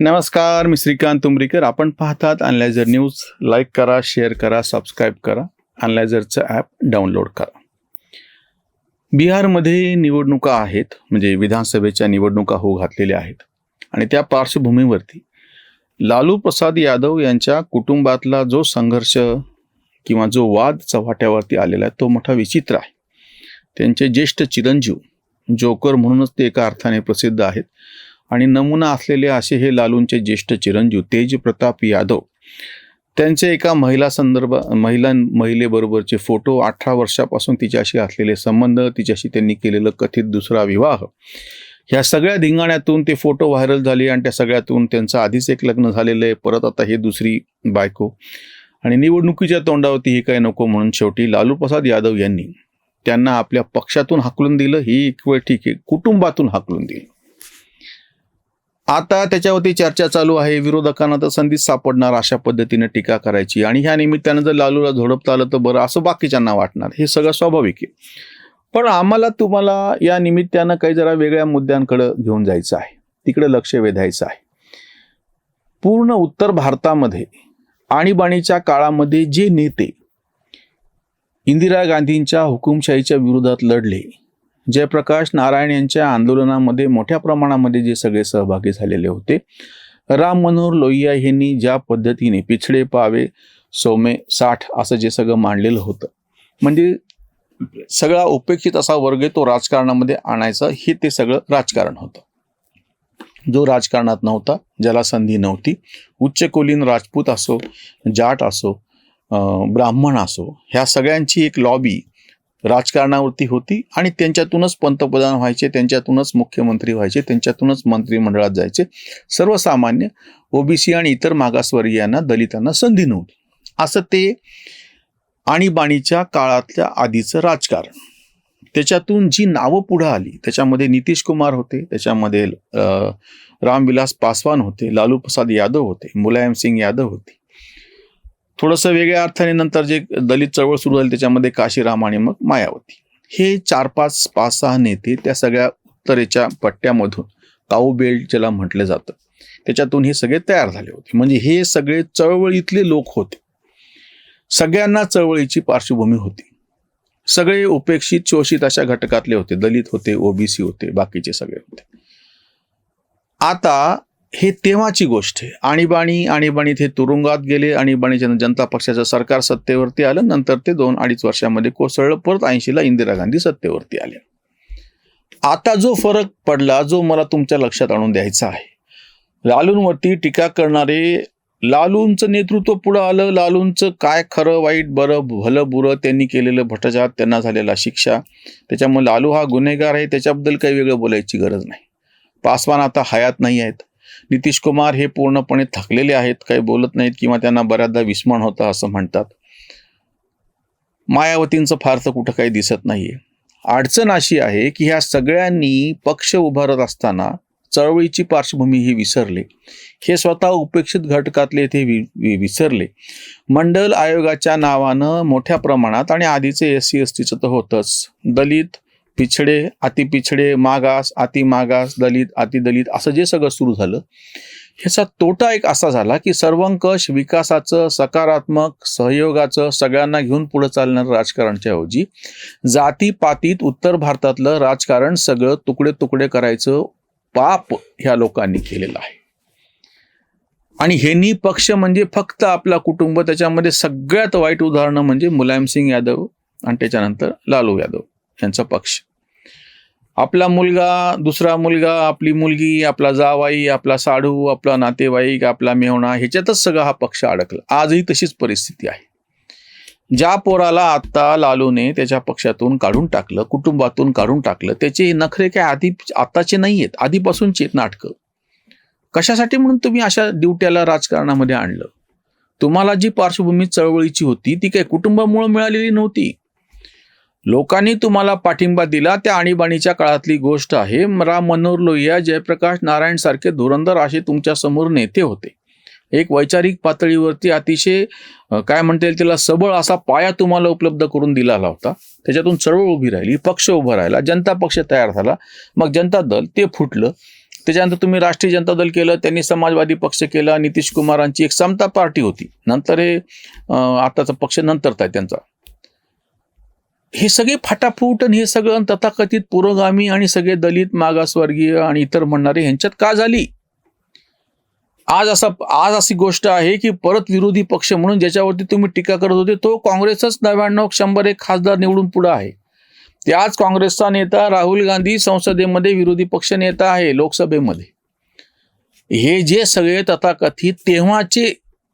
नमस्कार मी श्रीकांत तुंबरीकर आपण पाहतात अनलायझर न्यूज लाईक करा शेअर करा सबस्क्राईब करा. अनलायझरचं ॲप डाउनलोड करा. बिहारमध्ये निवडणुका आहेत म्हणजे विधानसभेच्या निवडणुका होऊ घातलेल्या आहेत. आणि त्या पार्श्वभूमीवरती लालू प्रसाद यादव यांच्या कुटुंबातला जो संघर्ष किंवा जो वाद चव्हाट्यावरती आलेला आहे तो मोठा विचित्र आहे. त्यांचे ज्येष्ठ चिरंजीव जोकर म्हणूनच ते एका अर्थाने प्रसिद्ध आहेत. आणि नमुना असलेले असे हे लालूंचे ज्येष्ठ चिरंजीव तेज प्रताप यादव. त्यांचे एका महिला संदर्भ महिला महिलेबरोबरचे फोटो अठरा वर्षापासून तिच्याशी असलेले संबंध तिच्याशी त्यांनी केलेलं कथित दुसरा विवाह. ह्या सगळ्या धिंगाण्यातून ते फोटो व्हायरल झाले आणि त्या सगळ्यातून त्यांचं आधीच एक लग्न झालेलं आहे. परत आता हे दुसरी बायको. आणि निवडणुकीच्या तोंडावरती हे काय नको म्हणून शेवटी लालू प्रसाद यादव यांनी त्यांना आपल्या पक्षातून हाकलून दिलं. ही एक वेळ ठीक आहे. कुटुंबातून हाकलून दिलं. आता त्याच्यावरती चर्चा चालू आहे. विरोधकांना तर संधीच सापडणार अशा पद्धतीने टीका करायची. आणि ह्या निमित्तानं जर लालूला झोडपता आलं तर बरं असं बाकीच्यांना वाटणार. हे सगळं स्वाभाविक आहे. पण आम्हाला तुम्हाला या निमित्तानं काही जरा वेगळ्या मुद्द्यांकडे घेऊन जायचं आहे. तिकडे लक्ष वेधायचं आहे. पूर्ण उत्तर भारतामध्ये आणीबाणीच्या काळामध्ये जे नेते इंदिरा गांधींच्या हुकुमशाहीच्या विरोधात लढले जयप्रकाश नारायण यांच्या आंदोलनामध्ये मोठ्या प्रमाणामध्ये जे सगळे सहभागी झालेले होते. राम मनोहर लोहिया यांनी ज्या पद्धतीने पिछडे पावे सोमे साठ असं जे सगळं मांडलेलं होतं. म्हणजे सगळा उपेक्षित असा वर्ग तो राजकारणामध्ये आणायचा हे ते सगळं राजकारण होतं. जो राजकारणात नव्हता ज्याला संधी नव्हती उच्चकुलीन राजपूत असो जाट असो ब्राह्मण असो ह्या सगळ्यांची एक लॉबी राजकारणावरती होती आणि त्यांच्यातूनच पंतप्रधान व्हायचे त्यांच्यातूनच मुख्यमंत्री व्हायचे त्यांच्यातूनच मंत्रिमंडळात जायचे. सर्वसामान्य ओबीसी आणि इतर मागासवर्गीयांना दलितांना संधी नव्हती. असं ते आणीबाणीच्या काळातल्या आधीचं राजकारण. त्याच्यातून जी नावं पुढं आली त्याच्यामध्ये नितीश कुमार होते त्याच्यामध्ये अं, रामविलास पासवान होते लालू प्रसाद यादव होते मुलायम सिंग यादव होते. थोडंसं वेगळ्या अर्थाने नंतर जे दलित चळवळ सुरू झाली त्याच्यामध्ये काशीराम आणि मग मायावती. हे चार पाच पाच सहा नेते त्या सगळ्या उत्तरेच्या पट्ट्यामधून काऊ बेल्ट ज्याला म्हटलं जातं त्याच्यातून हे सगळे तयार झाले होते. म्हणजे हे सगळे चळवळीतले लोक होते. सगळ्यांना चळवळीची पार्श्वभूमी होती. सगळे उपेक्षित शोषित अशा घटकातले होते. दलित होते ओबीसी होते बाकीचे सगळे होते. आता हे तेव्हाची गोष्ट आहे. आणीबाणी आणीबाणीत हे तुरुंगात गेले आणीबाणी जनता पक्षाचं सरकार सत्तेवरती आलं नंतर ते दोन अडीच वर्षामध्ये कोसळलं परत ऐंशीला इंदिरा गांधी सत्तेवरती आले. आता जो फरक पडला जो मला तुमच्या लक्षात आणून द्यायचा आहे. लालूंवरती टीका करणारे लालूंचं नेतृत्व पुढं आलं लालूंचं काय खरं वाईट बरं भलं बुरं त्यांनी केलेलं भ्रष्टाचार त्यांना झालेला शिक्षा त्याच्यामुळे लालू हा गुन्हेगार आहे त्याच्याबद्दल काही वेगळं बोलायची गरज नाही. पासवान आता हयात नाही आहेत. नितीश कुमार हे पूर्णपणे थकलेले आहेत काही बोलत नाहीत किंवा त्यांना बऱ्याचदा विस्मरण होतं असं म्हणतात. मायावतींचं फारसं कुठं काही दिसत नाहीये. अडचण अशी आहे की ह्या सगळ्यांनी पक्ष उभारत असताना चळवळीची पार्श्वभूमी ही विसरले. हे स्वतः उपेक्षित घटकातले ते वि वि- विसरले. मंडल आयोगाच्या नावानं मोठ्या प्रमाणात आणि आधीचे एस सी एस टीचं तर होतंच. दलित पिछडे अतिपिछडे मागास अति मागास दलित अति दलित असं जे सगळं सुरू झालं ह्याचा तोटा एक असा झाला की सर्वंकष विकासाचं सकारात्मक सहयोगाचं सगळ्यांना घेऊन पुढे चालणारं राजकारणच्या ऐवजी जातीपातीत उत्तर भारतातलं राजकारण सगळं तुकडे तुकडे करायचं पाप ह्या लोकांनी केलेलं आहे. आणि हेनी पक्ष म्हणजे फक्त आपला कुटुंब त्याच्यामध्ये सगळ्यात वाईट उदाहरणं म्हणजे मुलायमसिंग यादव आणि त्याच्यानंतर लालू यादव यांचा पक्ष. आपला मुलगा दुसरा मुलगा आपली मुलगी आपला जावाई आपला साडू आपला नातेवाईक आपला मेवणा ह्याच्यातच सगळा हा पक्ष अडकला. आजही तशीच परिस्थिती आहे. ज्या पोराला आत्ता लालूने त्याच्या पक्षातून काढून टाकलं कुटुंबातून काढून टाकलं त्याचे नखरे काय आधी आत्ताचे नाही आहेत आधीपासूनचे आहेत नाटकं. कशासाठी म्हणून तुम्ही अशा ड्युट्याला राजकारणामध्ये आणलं? तुम्हाला जी पार्श्वभूमी चळवळीची होती ती काय कुटुंबामुळे मिळालेली नव्हती? लोकांनी तुम्हाला पाठिंबा दिला त्या आणीबाणीच्या काळातली गोष्ट आहे. राम मनोहर लोहिया जयप्रकाश नारायण सारखे धुरंधर असे तुमच्यासमोर नेते होते. एक वैचारिक पातळीवरती अतिशय काय म्हणता येईल त्याला सबळ असा पाया तुम्हाला उपलब्ध करून दिला होता. त्याच्यातून चळवळ उभी राहिली पक्ष उभा राहिला जनता पक्ष तयार झाला. मग जनता दल ते फुटलं. त्याच्यानंतर तुम्ही राष्ट्रीय जनता दल केलं त्यांनी समाजवादी पक्ष केला नितीश कुमारांची एक समता पार्टी होती. नंतर हे आताचा पक्ष नंतरचा आहे त्यांचा. हे सगळे फाटाफूट आणि हे सगळं तथाकथित पुरोगामी आणि सगळे दलित मागासवर्गीय आणि इतर म्हणणारे ह्यांच्यात का झाली? आज असा आज अशी गोष्ट आहे की परत विरोधी पक्ष म्हणून ज्याच्यावरती तुम्ही टीका करत होते तो काँग्रेसच नव्याण्णव शंभर एक खासदार निवडून पुढे आहे. त्याच काँग्रेसचा नेता राहुल गांधी संसदेमध्ये विरोधी पक्ष नेता आहे लोकसभेमध्ये. हे जे सगळे तथाकथित तेव्हाचे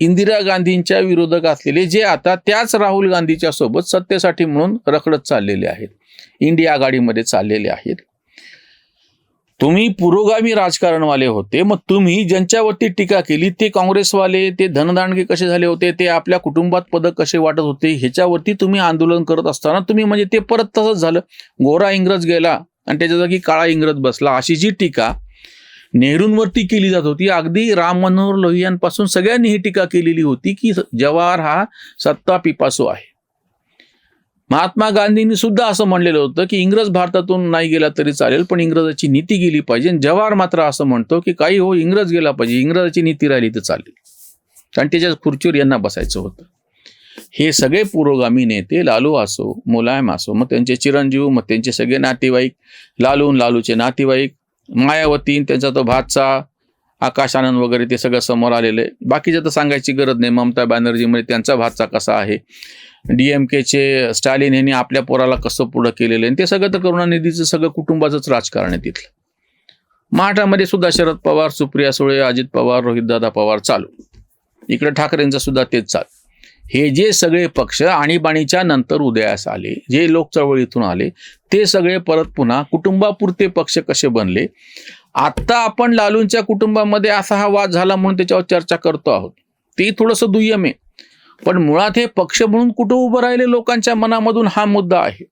इंदिरा गांधींच्या विरोधक असलेले जे आता त्याच राहुल गांधीच्या सोबत सत्तेसाठी म्हणून रखडत चाललेले आहेत. इंडिया आघाडीमध्ये चाललेले आहेत. तुम्ही पुरोगामी राजकारणवाले होते. मग तुम्ही ज्यांच्यावरती टीका केली ते काँग्रेसवाले ते धनदांडगे कसे झाले होते ते आपल्या कुटुंबात पदक कसे वाटत होते ह्याच्यावरती तुम्ही आंदोलन करत असताना तुम्ही म्हणजे ते परत तसंच झालं. गोरा इंग्रज गेला आणि त्याच्या जागी काळा इंग्रज बसला. अशी जी टीका नेहरूंवरती केली जात होती. अगदी राम मनोहर लोहियांपासून सगळ्यांनी ही टीका केलेली होती की जवाहर हा सत्ता पिपासो आहे. महात्मा गांधींनी सुद्धा असं म्हणलेलं होतं की इंग्रज भारतातून नाही गेला तरी चालेल पण इंग्रजाची नीती गेली पाहिजे. आणि जवाहर मात्र असं म्हणतो की काही हो इंग्रज गेला पाहिजे. इंग्रजाची नीती राहिली तर चालेल. कारण त्याच्या खुर्चीवर यांना बसायचं होतं. हे सगळे पुरोगामी नेते लालू असो मुलायम असो मग त्यांचे चिरंजीव मग त्यांचे सगळे नातेवाईक लालून लालूचे नातेवाईक मायावती त्यांचा तो भातचा आकाश आनंद वगैरे ते सगळं समोर आलेलं. आहे बाकीचं तर सांगायची गरज नाही ममता बॅनर्जीमध्ये त्यांचा भातचा कसा आहे? डी एम केचे स्टॅलिन यांनी आपल्या पोराला कसं पुढं केलेलं आहे? आणि ते सगळं तर करुणानिधीचं सगळं कुटुंबाचंच राजकारण आहे तिथलं. महाराष्ट्रामध्ये सुद्धा शरद पवार सुप्रिया सुळे अजित पवार रोहितदादा पवार चालू. इकडे ठाकरेंचं सुद्धा तेच चालू. हे जे सगळे पक्ष आणीबाणीच्या नंतर उदयास आले जे लोक चळवळीतून आले ते सगळे परत पुन्हा कुटुंबापुरते पक्ष कसे बनले? आत्ता आपण लालूंच्या कुटुंबामध्ये असा हा वाद झाला म्हणून त्याच्यावर चर्चा करतो आहोत. ते थोडंसं दुय्यम आहे. पण मुळात हे पक्ष म्हणून कुठं उभं राहिले लोकांच्या मनामधून हा मुद्दा आहे.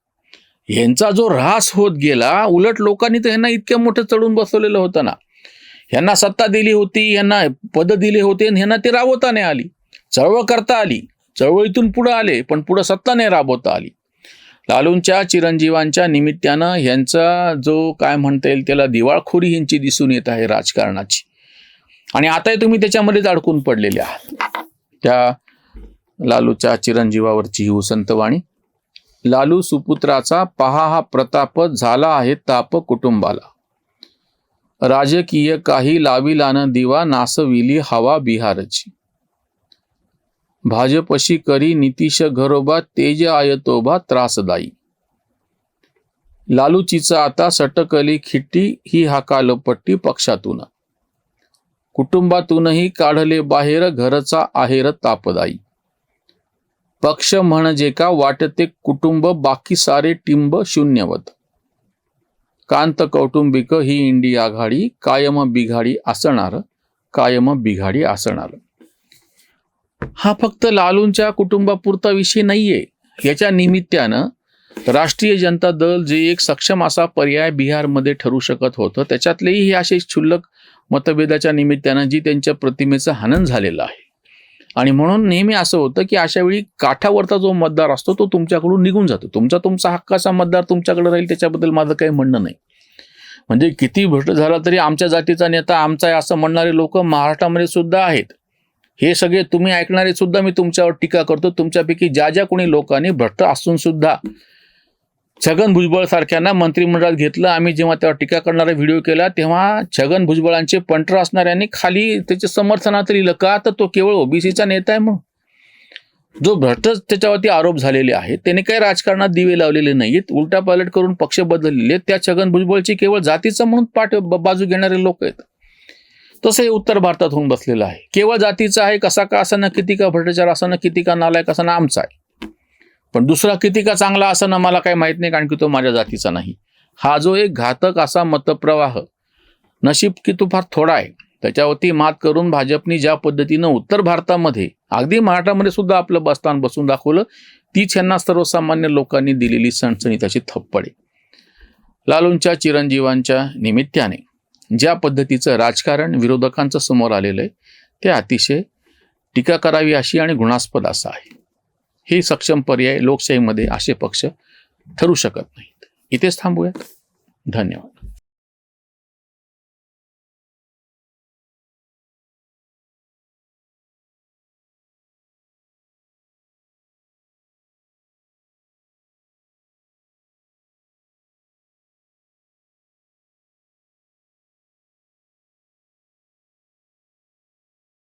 ह्यांचा जो ऱ्हास होत गेला उलट लोकांनी तर ह्यांना इतक्या मोठं चढून बसवलेलं होतं ना. ह्यांना सत्ता दिली होती ह्यांना पद दिले होते आणि ह्यांना ते राबवता नाही आली चळवळ करता आली. चळवळीतून पुढं आले पण पुढं सत्ता नाही राबवता आली. लालूंच्या चिरंजीवांच्या निमित्तानं ह्यांचा जो काय म्हणता येईल त्याला दिवाळखोरी ह्यांची दिसून येत आहे राजकारणाची. आणि आताही तुम्ही त्याच्यामध्येच अडकून पडलेले आहात. त्या लालूच्या चिरंजीवावरची ही वसंतवाणी लालू सुपुत्राचा पहा हा प्रताप झाला आहे ताप कुटुंबाला. राजकीय काही लाविलानं दिवा नासविली हवा बिहारची. भाजपशी करी नितीश घरोबा तेज आयतोबा त्रासदायी. लालूचीचा आता सटकली खिट्टी ही हाकालपट्टी पक्षातून. कुटुंबातूनही काढले बाहेर घरचा आहेर तापदायी. पक्ष म्हणजे का वाटते कुटुंब बाकी सारे टिंब शून्यवत. कांत कौटुंबिक ही इंडिया आघाडी कायम बिघाडी असणार कायम बिघाडी असणार. हा फक्त लालूंच्या कुटुंबापुरता विषय नाहीये. याच्या निमित्तानं राष्ट्रीय जनता दल जे एक सक्षम असा पर्याय बिहारमध्ये ठरू शकत होतं त्याच्यातलेही हे असे क्षुल्लक मतभेदाच्या निमित्तानं जी त्यांच्या प्रतिमेचं हनन झालेलं आहे. आणि म्हणून नेहमी असं होतं की अशा वेळी काठावरचा जो मतदार असतो तो तुमच्याकडून निघून जातो. तुमचा तुमचा हक्काचा मतदार तुमच्याकडे राहील त्याच्याबद्दल माझं काही म्हणणं नाही. म्हणजे किती भ्रष्ट झाला तरी आमच्या जातीचा नेता आमचा आहे असं म्हणणारे लोक महाराष्ट्रामध्ये सुद्धा आहेत. हे सगळे तुम्ही ऐकणारे सुद्धा मी तुमच्यावर टीका करतो. तुमच्यापैकी ज्या ज्या कोणी लोकांनी भ्रष्ट असून सुद्धा छगन भुजबळ सारख्यांना मंत्रिमंडळात घेतलं आम्ही जेव्हा त्यावर टीका करणारा व्हिडिओ केला तेव्हा छगन भुजबळांचे पंटर असणाऱ्यांनी खाली त्याचे समर्थनात लिहिलं का तर तो केवळ ओबीसीचा नेता आहे म्हणून. जो भ्रष्ट त्याच्यावरती आरोप झालेले आहेत त्याने काही राजकारणात दिवे लावलेले नाहीत उलटा पालट करून पक्ष बदललेले त्या छगन भुजबळची केवळ जातीचं म्हणून पाठ बाजू घेणारे लोक आहेत. तसं हे उत्तर भारतात होऊन बसलेलं आहे. केवळ जातीचं आहे कसा का असं ना किती का भ्रष्टाचार असं ना किती का नालायक असं ना आमचा आहे. पण दुसरा किती का चांगला असं ना मला काही माहीत नाही कारण की तो माझ्या जातीचा नाही. हा जो एक घातक असा मतप्रवाह नशीब की तो फार थोडा आहे. त्याच्यावरती मात करून भाजपनी ज्या पद्धतीनं उत्तर भारतामध्ये अगदी महाराष्ट्रामध्ये सुद्धा आपलं बस्तान बसून दाखवलं तीच यांना सर्वसामान्य लोकांनी दिलेली सणसणीत अशी थप्पड आहे. लालूंच्या चिरंजीवांच्या निमित्ताने ज्या पद्धतीचं राजकारण विरोधकांचं समोर आलेलं आहे ते अतिशय टीका करावी अशी आणि गुणास्पद असं आहे. हे सक्षम पर्याय लोकशाहीमध्ये असे पक्ष ठरू शकत नाहीत. इथेच थांबूयात. धन्यवाद.